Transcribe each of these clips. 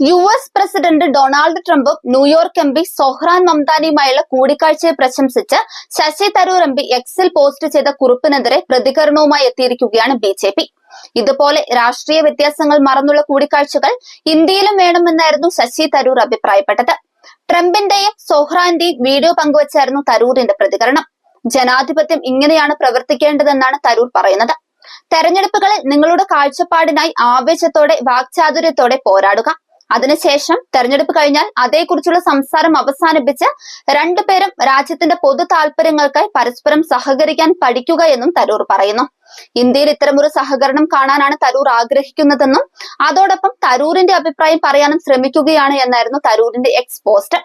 U S president Donald ട്രംപും New York M P Zohran മംതാനിയുമായുള്ള കൂടിക്കാഴ്ചയെ പ്രശംസിച്ച് ശശി തരൂർ എം പി എക്സിൽ പോസ്റ്റ് ചെയ്ത കുറിപ്പിനെതിരെ പ്രതികരണവുമായി എത്തിയിരിക്കുകയാണ് ബി ജെ പി. ഇതുപോലെ രാഷ്ട്രീയ വ്യത്യാസങ്ങൾ മറന്നുള്ള കൂടിക്കാഴ്ചകൾ ഇന്ത്യയിലും വേണമെന്നായിരുന്നു ശശി തരൂർ അഭിപ്രായപ്പെട്ടത്. ട്രംപിന്റെയും സൊഹ്റാന്റെയും വീഡിയോ പങ്കുവച്ചായിരുന്നു തരൂരിന്റെ പ്രതികരണം. ജനാധിപത്യം ഇങ്ങനെയാണ് പ്രവർത്തിക്കേണ്ടതെന്നാണ് തരൂർ പറയുന്നത്. തെരഞ്ഞെടുപ്പുകളിൽ നിങ്ങളുടെ കാഴ്ചപ്പാടിനായി ആവേശത്തോടെ വാക്ചാതുര്യത്തോടെ പോരാടുക. അതിനുശേഷം തെരഞ്ഞെടുപ്പ് കഴിഞ്ഞാൽ അതേക്കുറിച്ചുള്ള സംസാരം അവസാനിപ്പിച്ച് രണ്ടുപേരും രാജ്യത്തിന്റെ പൊതു താല്പര്യങ്ങൾക്കായി പരസ്പരം സഹകരിക്കാൻ പഠിക്കുക എന്നും തരൂർ പറയുന്നു. ഇന്ത്യയിൽ ഇത്തരമൊരു സഹകരണം കാണാനാണ് തരൂർ ആഗ്രഹിക്കുന്നതെന്നും അതോടൊപ്പം തരൂരിന്റെ അഭിപ്രായം പറയാനും ശ്രമിക്കുകയാണ് എന്നായിരുന്നു തരൂരിന്റെ എക്സ് പോസ്റ്റ്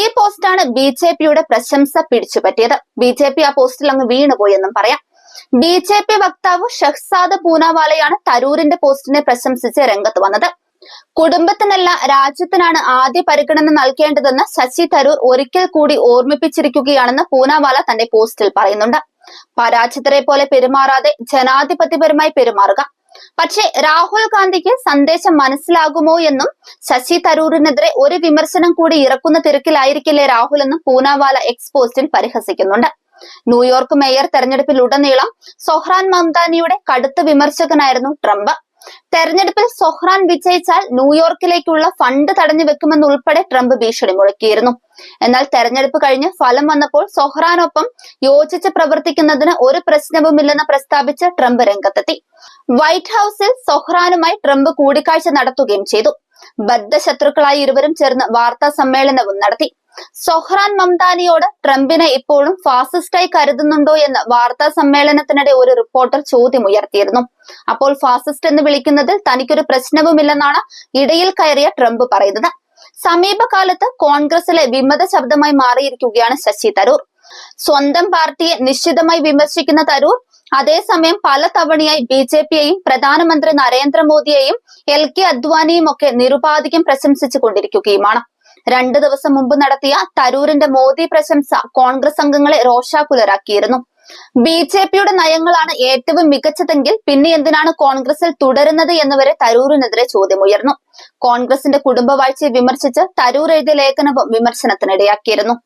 ഈ പോസ്റ്റാണ് ബി ജെ പിയുടെ പ്രശംസ പിടിച്ചുപറ്റിയത്. ബി ജെ പി ആ പോസ്റ്റിൽ അങ്ങ് വീണുപോയെന്നും പറയാം. ബി ജെ പി വക്താവ് ഷഹ്സാദ് പൂനാവാലയാണ് തരൂരിന്റെ പോസ്റ്റിനെ പ്രശംസിച്ച് രംഗത്ത് വന്നത്. കുടുംബത്തിനല്ല രാജ്യത്തിനാണ് ആദ്യ പരിഗണന നൽകേണ്ടതെന്ന് ശശി തരൂർ ഒരിക്കൽ കൂടി ഓർമ്മിപ്പിച്ചിരിക്കുകയാണെന്ന് പൂനാവാല തന്റെ പോസ്റ്റിൽ പറയുന്നുണ്ട്. പരാജിതരെ പോലെ പെരുമാറാതെ ജനാധിപത്യപരമായി പെരുമാറുക. പക്ഷേ രാഹുൽ ഗാന്ധിക്ക് സന്ദേശം മനസ്സിലാകുമോ എന്നും ശശി തരൂരിനെതിരെ ഒരു വിമർശനം കൂടി ഇറക്കുന്ന തിരക്കിലായിരിക്കില്ലേ രാഹുൽ എന്നും പൂനാവാല എക്സ് പോസ്റ്റിൽ പരിഹസിക്കുന്നുണ്ട്. ന്യൂയോർക്ക് മേയർ തെരഞ്ഞെടുപ്പിൽ ഉടനീളം സൊഹ്റാൻ മംദാനിയുടെ കടുത്ത വിമർശകനായിരുന്നു ട്രംപ്. തെരഞ്ഞെടുപ്പിൽ സൊഹ്റാൻ വിജയിച്ചാൽ ന്യൂയോർക്കിലേക്കുള്ള ഫണ്ട് തടഞ്ഞു വെക്കുമെന്നുൾപ്പെടെ ട്രംപ് ഭീഷണി മുഴക്കിയിരുന്നു. എന്നാൽ തെരഞ്ഞെടുപ്പ് കഴിഞ്ഞ് ഫലം വന്നപ്പോൾ സൊഹ്റാനൊപ്പം യോജിച്ച് പ്രവർത്തിക്കുന്നതിന് ഒരു പ്രശ്നവുമില്ലെന്ന് പ്രസ്താവിച്ച് ട്രംപ് രംഗത്തെത്തി. വൈറ്റ് ഹൌസിൽ സൊഹ്റാനുമായി ട്രംപ് കൂടിക്കാഴ്ച നടത്തുകയും ചെയ്തു. ബദ്ധശത്രുക്കളായി ഇരുവരും ചേർന്ന് വാർത്താ സമ്മേളനവും നടത്തി. സൊഹ്റാൻ മംതാനിയോട് ട്രംപിനെ ഇപ്പോഴും ഫാസിസ്റ്റായി കരുതുന്നുണ്ടോ എന്ന് വാർത്താ സമ്മേളനത്തിനിടെ ഒരു റിപ്പോർട്ടർ ചോദ്യം ഉയർത്തിയിരുന്നു. അപ്പോൾ ഫാസിസ്റ്റ് എന്ന് വിളിക്കുന്നതിൽ തനിക്കൊരു പ്രശ്നവുമില്ലെന്നാണ് ഇടയിൽ കയറിയ ട്രംപ് പറയുന്നത്. സമീപകാലത്ത് കോൺഗ്രസിലെ വിമത ശബ്ദമായി മാറിയിരിക്കുകയാണ് ശശി തരൂർ. സ്വന്തം പാർട്ടിയെ നിശ്ചിതമായി വിമർശിക്കുന്ന തരൂർ അതേസമയം പല തവണയായി ബി ജെ പിയെയും പ്രധാനമന്ത്രി നരേന്ദ്രമോദിയെയും എൽ കെ അദ്വാനിയും ഒക്കെ നിരുപാധികം പ്രശംസിച്ചു കൊണ്ടിരിക്കുകയുമാണ് രണ്ടു ദിവസം മുമ്പ് നടത്തിയ തരൂരിന്റെ മോദി പ്രശംസ കോൺഗ്രസ് അംഗങ്ങളെ രോഷാകുലരാക്കിയിരുന്നു. ബി ജെ പിയുടെ നയങ്ങളാണ് ഏറ്റവും മികച്ചതെങ്കിൽ പിന്നെ എന്തിനാണ് കോൺഗ്രസിൽ തുടരുന്നത് എന്നുവരെ തരൂരിനെതിരെ ചോദ്യമുയർന്നു. കോൺഗ്രസിന്റെ കുടുംബവാഴ്ചയെ വിമർശിച്ച് തരൂർ എഴുതിയ ലേഖനവും വിമർശനത്തിനിടയാക്കിയിരുന്നു.